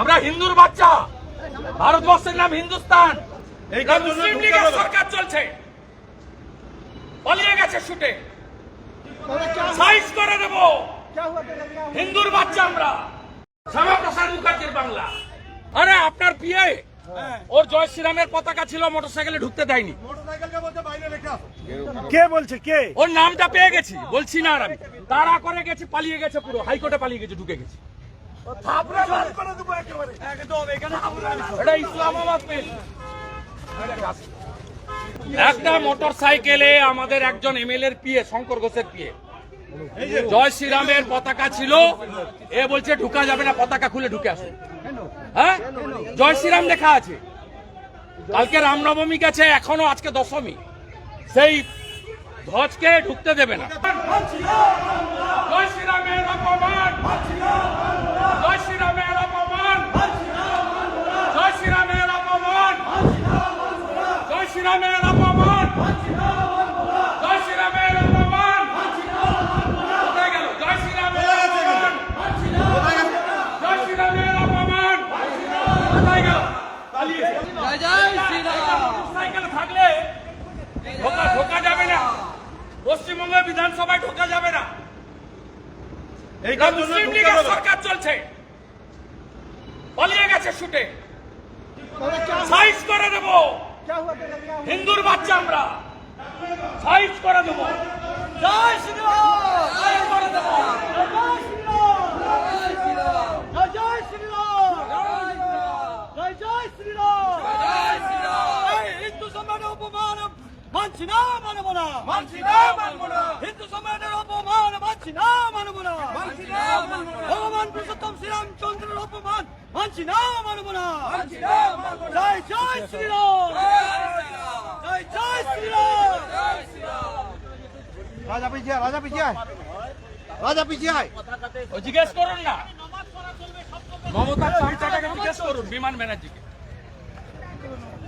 আমরা হিন্দুর বাচ্চা। ভারতবর্ষের নাম হিন্দুস্তান। মুসলিম লীগের সরকার চলছে। পালিয়ে গেছে শুটে সাইজ করে দেব। হিন্দুর বাচ্চা আমরা। শ্যামাপ্রসাদ মুখার্জির বাংলা। আরে আপনার পিয়ে ওর জয় শ্রীরামের পতাকা ছিল মোটরসাইকেলে ঢুকতে দেয়নি। কে বলছে? কে? ওর নামটা পেয়ে গেছি বলছি না আর আমি। তাড়া করে গেছি পালিয়ে গেছে পুরো। হাইকোর্টে পালিয়ে গেছে ঢুকে গেছে। একটা মোটর সাইকেলে আমাদের একজন এমএলএ পিয়ে শঙ্কর ঘোষের পিয়ে জয় শ্রীরামের পতাকা ছিল এ বলছে ঢুকা যাবে না পতাকা খুলে ঢুকে আসে। হ্যাঁ? জয় শ্রীরাম লেখা আছে। কালকে রামনবমী গেছে এখনও আজকে দশমী। সেই ধ্বজকে ঢুকতে দেবে না। জয় শ্রীরামের অপমান জয় শ্রীরামের অপমান জয় শ্রীরামের অপমান জয় শ্রীরামের অপমান জয় শ্রীরামের অপমান কোথায় গেল জয় শ্রীরামের অপমান জয় শ্রীরামের অপমান কোথায় গেল পালিয়েছে সাইকেল থাকলে ঢোকা যাবে না। পশ্চিমবঙ্গের বিধানসভায় ঢোকা যাবে না। মুসলিম লীগের সরকার চলছে। পালিয়ে গেছে শুটে সাইজ করে দেব। হিন্দুর বাচ্চা আমরা সাইজ করে দেব জয় শ্রীরাম করে দেব হিন্দু সম্রাটের অপমান না মানব না মানছি না, মানব না। হিন্দু সম্রাটের অপমান মানছি না মানব না মানছি না, মানব না। ভগবান পুরুষোত্তম শ্রীরামচন্দ্রের অপমান মানছি না মানব না মানছি না, মানব না। জয় জয় শ্রীরাম রাজা পিছিয়ে রাজা পিছিয়ে। রাজা পিছিয়ে। ও জিজ্ঞেস করুন না। মমতার চামচাটাকে জিজ্ঞেস করুন, বিমান ব্যানার্জিকে।